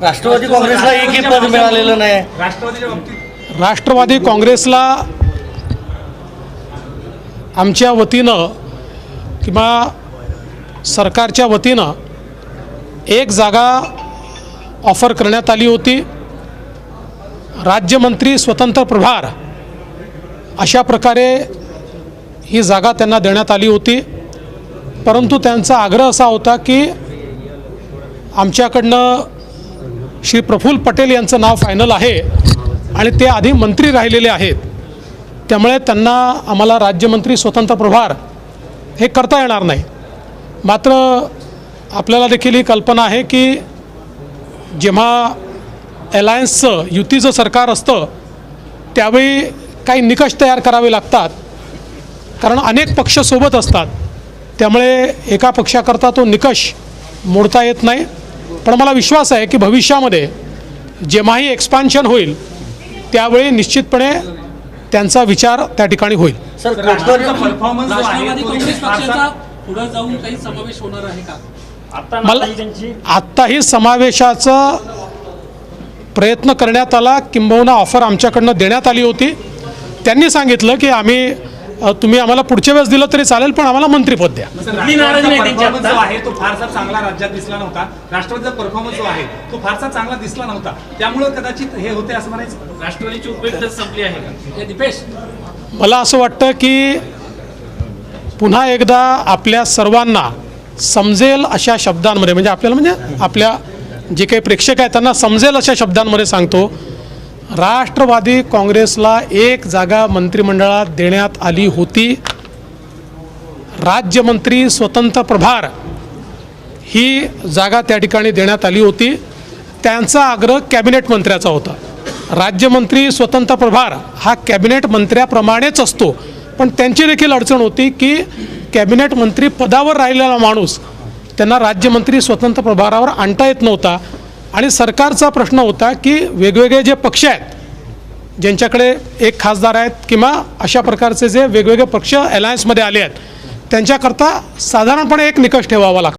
राष्ट्रवादी काँग्रेसला एकही पद मिळालेलं नाही. राष्ट्रवादी काँग्रेसला आमच्या वतीनं किंवा सरकारच्या वतीनं एक जागा ऑफर करण्यात आली होती. राज्यमंत्री स्वतंत्र प्रभार अशा प्रकारे ही जागा त्यांना देण्यात आली होती. परंतु त्यांचा आग्रह असा होता की आमच्याकडनं श्री प्रफुल्ल पटेल यांचं नाव फायनल आहे आणि ते आधी मंत्री राहिलेले आहेत. त्यामुळे त्यांना आम्हाला राज्यमंत्री स्वतंत्र प्रभार हे करता येणार नाही. मात्र आपल्याला देखील ही कल्पना आहे की जेव्हा अलायन्सचं युतीचं सरकार असतं त्यावेळी काही निकष तयार करावे लागतात. कारण अनेक पक्ष सोबत असतात. त्यामुळे एका पक्षाकरता तो निकष मोडता येत नाही. पण मला विश्वास आहे की भविष्यामध्ये जेव्हाही एक्सपान्शन होईल त्यावेळी निश्चितपणे त्यांचा विचार त्या ठिकाणी होईल. सर राष्ट्रवादी परफॉर्मन्स जो आहे राष्ट्रवादी तो काँग्रेस फारसा- पक्षाचा पुढे जाऊन काही समावेश होणार आहे का? मला आत्ताही समावेशाचा प्रयत्न करण्यात आला. किंबहुना ऑफर आमच्याकडनं देण्यात आली होती. त्यांनी सांगितलं की आम्ही तुम्ही आम्हाला पुढच्या वेळेस दिलं तरी चालेल पण आम्हाला मंत्रिपद द्या. आहे तो फारसा चांगला राज्यात दिसला नव्हता. राष्ट्रवादीचा परफॉर्मन्स जो आहे तो फारसा चांगला दिसला नव्हता. त्यामुळे कदाचित हे होते असं म्हणायचं. राष्ट्रवादीची उपयुक्तता संपली आहे. का दीपेश. मला असं वाटतं की पुन्हा एकदा आपल्या सर्वांना समजेल अशा शब्दांमध्ये म्हणजे आपल्याला म्हणजे आपल्या जे काही प्रेक्षक आहेत त्यांना समजेल अशा शब्दांमध्ये सांगतो. राष्ट्रवादी काँग्रेसला एक जागा मंत्रिमंडळात देण्यात आली होती. राज्यमंत्री स्वतंत्र प्रभार ही जागा त्या ठिकाणी देण्यात आली होती. त्यांचा आग्रह कॅबिनेट मंत्र्याचा होता. राज्यमंत्री स्वतंत्र प्रभार हा कॅबिनेट मंत्र्याप्रमाणेच असतो. पण त्यांची देखील अडचण होती की कॅबिनेट मंत्री पदावर राहिलेला माणूस त्यांना राज्यमंत्री स्वतंत्र प्रभारावर आणता येत नव्हता. आणि सरकारचा प्रश्न होता की वेगवेगळे जे पक्ष आहेत ज्यांच्याकडे एक खासदार आहेत किंवा अशा प्रकारचे जे वेगवेगळे पक्ष अलायन्समध्ये आले आहेत त्यांच्याकरता साधारणपणे एक निकष ठेवावा लागतो.